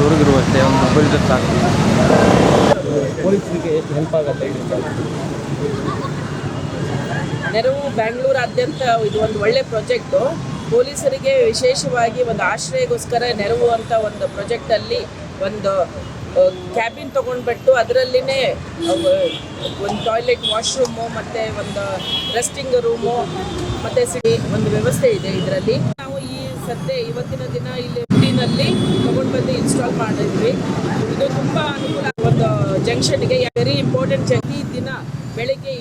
ಒಂದು ಅಷ್ಟೇ ಒಂದು ಮೊಬೈಲ್ ಜೊತೆ ಸಾಕು. ಪೊಲೀಸರಿಗೆ ಹೆಲ್ಪ್ ಆಗುತ್ತೆ ನೆರವು ಬ್ಯಾಂಗ್ಳೂರಾದ್ಯಂತ ಇದು ಒಂದು ಒಳ್ಳೆ ಪ್ರಾಜೆಕ್ಟು. ಪೊಲೀಸರಿಗೆ ವಿಶೇಷವಾಗಿ ಒಂದು ಆಶ್ರಯಗೋಸ್ಕರ ನೆರವು ಅಂತ ಒಂದು ಪ್ರಾಜೆಕ್ಟಲ್ಲಿ ಒಂದು ಕ್ಯಾಬಿನ್ ತೊಗೊಂಡ್ಬಿಟ್ಟು ಅದರಲ್ಲಿನೇ ಒಂದು ಟಾಯ್ಲೆಟ್ ವಾಶ್ರೂಮು ಮತ್ತು ಒಂದು ರೆಸ್ಟಿಂಗ್ ರೂಮು ಮತ್ತು ಸಿಡಿ ಒಂದು ವ್ಯವಸ್ಥೆ ಇದೆ ಇದರಲ್ಲಿ. ನಾವು ಈ ಸದ್ಯ ಇವತ್ತಿನ ದಿನ ಇಲ್ಲಿ ಊಟಿನಲ್ಲಿ ತಗೊಂಡು ಬಂದು ಇನ್ಸ್ಟಾಲ್ ಮಾಡಿದ್ವಿ. ಇದು ತುಂಬ ಅನುಕೂಲ ಒಂದು ಜಂಕ್ಷನ್ಗೆ ವೆರಿ ಇಂಪಾರ್ಟೆಂಟ್ ಈ ದಿನ ಬೆಳಿಗ್ಗೆ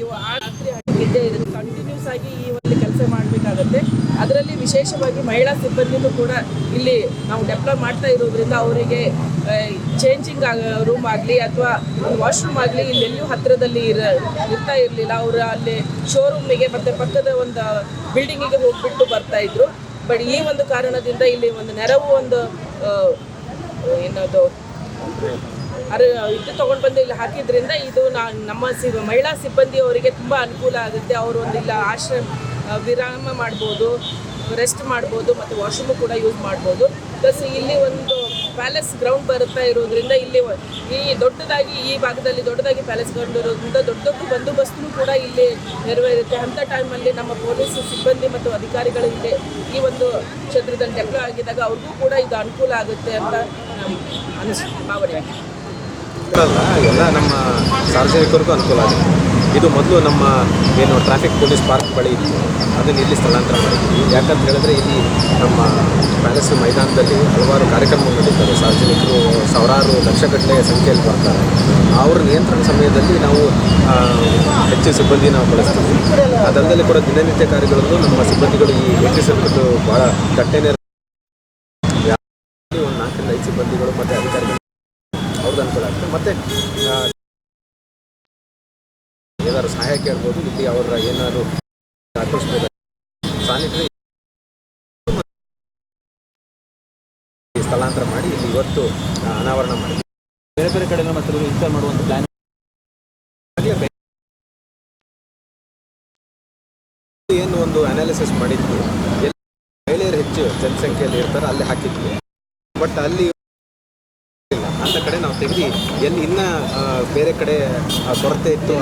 ರಾತ್ರಿ ಇದ್ದೇ ಇರುತ್ತೆ. ಕಂಟಿನ್ಯೂಸ್ ಆಗಿ ಈ ಒಂದು ಕೆಲಸ ಮಾಡಬೇಕಾಗತ್ತೆ. ಅದರಲ್ಲಿ ವಿಶೇಷವಾಗಿ ಮಹಿಳಾ ಸಿಬ್ಬಂದಿನೂ ಕೂಡ ಇಲ್ಲಿ ನಾವು ಡೆವಲಪ್ ಮಾಡ್ತಾ ಇರೋದ್ರಿಂದ ಅವರಿಗೆ ಚೇಂಜಿಂಗ್ ರೂಮ್ ಆಗಲಿ ಅಥವಾ ವಾಶ್ರೂಮ್ ಆಗಲಿ ಇಲ್ಲೆಲ್ಲೂ ಹತ್ತಿರದಲ್ಲಿ ಇರ ಇರ್ತಾ ಇರಲಿಲ್ಲ. ಅವರು ಅಲ್ಲಿ ಶೋರೂಮಿಗೆ ಮತ್ತು ಪಕ್ಕದ ಒಂದು ಬಿಲ್ಡಿಂಗಿಗೆ ಹೋಗ್ಬಿಟ್ಟು ಬರ್ತಾ ಇದ್ರು. ಬಟ್ ಈ ಒಂದು ಕಾರಣದಿಂದ ಇಲ್ಲಿ ಒಂದು ನೆರವು ಒಂದು ಏನದು, ಅರ, ಇದು ತೊಗೊಂಡು ಬಂದು ಇಲ್ಲಿ ಹಾಕಿದ್ರಿಂದ ಇದು ನಾ, ನಮ್ಮ ಸಿ ಮಹಿಳಾ ಸಿಬ್ಬಂದಿಯವರಿಗೆ ತುಂಬ ಅನುಕೂಲ ಆಗುತ್ತೆ. ಅವರು ಒಂದು ಇಲ್ಲ ಆಶ್ರಮ ವಿರಾಮ ಮಾಡ್ಬೋದು ರೆಸ್ಟ್ ಮಾಡ್ಬೋದು, ಮತ್ತು ವಾಶ್ರೂಮು ಕೂಡ ಯೂಸ್ ಮಾಡ್ಬೋದು. ಪ್ಲಸ್ ಇಲ್ಲಿ ಒಂದು ಪ್ಯಾಲೇಸ್ ಗ್ರೌಂಡ್ ಬರುತ್ತಾ ಇರೋದ್ರಿಂದ ಇಲ್ಲಿ ಈ ದೊಡ್ಡದಾಗಿ ಈ ಭಾಗದಲ್ಲಿ ದೊಡ್ಡದಾಗಿ ಪ್ಯಾಲೇಸ್ ಗ್ರೌಂಡ್ ಇರೋದ್ರಿಂದ ದೊಡ್ಡ ದೊಡ್ಡ ಬಂದೋಬಸ್ತು ಕೂಡ ಇಲ್ಲಿ ನೆರವೇರುತ್ತೆ. ಅಂಥ ಟೈಮಲ್ಲಿ ನಮ್ಮ ಪೊಲೀಸ್ ಸಿಬ್ಬಂದಿ ಮತ್ತು ಅಧಿಕಾರಿಗಳು ಇಲ್ಲಿ ಈ ಒಂದು ಕ್ಷೇತ್ರದಲ್ಲಿ ಡೆವಲಪ್ ಆಗಿದಾಗ ಅವ್ರಿಗೂ ಕೂಡ ಇದು ಅನುಕೂಲ ಆಗುತ್ತೆ ಅಂತ ಭಾವನೆ ಎಲ್ಲ ನಮ್ಮ ಸಾರ್ವಜನಿಕರಿಗೂ ಅನುಕೂಲ ಆಗುತ್ತೆ. ಇದು ಮೊದಲು ನಮ್ಮ ಏನು ಟ್ರಾಫಿಕ್ ಪೊಲೀಸ್ ಪಾರ್ಕ್ ಬಳಿ ಇತ್ತು. ಅದನ್ನು ಇಲ್ಲಿ ಸ್ಥಳಾಂತರ ಮಾಡಿದ್ದೀವಿ ಯಾಕಂತ ಹೇಳಿದ್ರೆ ಇಲ್ಲಿ ನಮ್ಮ ಪ್ಯಾಲೇಸ್ ಮೈದಾನದಲ್ಲಿ ಹಲವಾರು ಕಾರ್ಯಕ್ರಮಗಳು ನಡೀತಾರೆ ಸಾರ್ವಜನಿಕರು ಸಾವಿರಾರು ಲಕ್ಷಗಟ್ಟಲೆ ಸಂಖ್ಯೆಯಲ್ಲಿ ಬರ್ತಾರೆ. ಅವರ ನಿಯಂತ್ರಣ ಸಮಯದಲ್ಲಿ ನಾವು ಹೆಚ್ಚು ಸಿಬ್ಬಂದಿ ನಾವು ಬಳಸ್ತೀವಿ. ಅದಲ್ಲದೆ ಕೂಡ ದಿನನಿತ್ಯ ಕಾರ್ಯಗಳಲ್ಲೂ ನಮ್ಮ ಸಿಬ್ಬಂದಿಗಳು ಈ ಸರ್ಕಲ್ ಭಾಳ ಕಟ್ಟೆನೇ ಒಂದು ನಾಲ್ಕರಿಂದ ಐದು ಸಿಬ್ಬಂದಿಗಳು ಮತ್ತು ಅಧಿಕಾರಿಗಳು ಅವ್ರದ್ದು ಅನುಕೂಲ ಆಗ್ತದೆ. ಮತ್ತು ಸಹಾಯ ಕೇಳ್ಬೋದು ಇಲ್ಲಿ ಅವರ ಏನಾದರೂ ಆಕರ್ಷಿಸ್ಬೋದು ಸ್ಯಾನಿಟರಿ ಸ್ಥಳಾಂತರ ಮಾಡಿ ಇಲ್ಲಿ ಇವತ್ತು ಅನಾವರಣ ಮಾಡಿ ಬೇರೆ ಬೇರೆ ಕಡೆ ಮತ್ತೆ ಇನ್ಸ್ಟಾಲ್ ಮಾಡುವಂಥ ಪ್ಲಾನ್ ಏನು ಒಂದು ಅನಾಲಿಸಿಸ್ ಮಾಡಿದ್ವಿ. ಎಲ್ಲಿ ಮಹಿಳೆಯರು ಹೆಚ್ಚು ಜನಸಂಖ್ಯೆಯಲ್ಲಿ ಇರ್ತಾರೆ ಅಲ್ಲಿ ಹಾಕಿದ್ವಿ. ಬಟ್ ಅಲ್ಲಿ ಅಂತ ಕಡೆ ನಾವು ತೆಗೆದು ಎಲ್ಲಿ ಇನ್ನ ಬೇರೆ ಕಡೆ ಕೊರತೆ ಇತ್ತು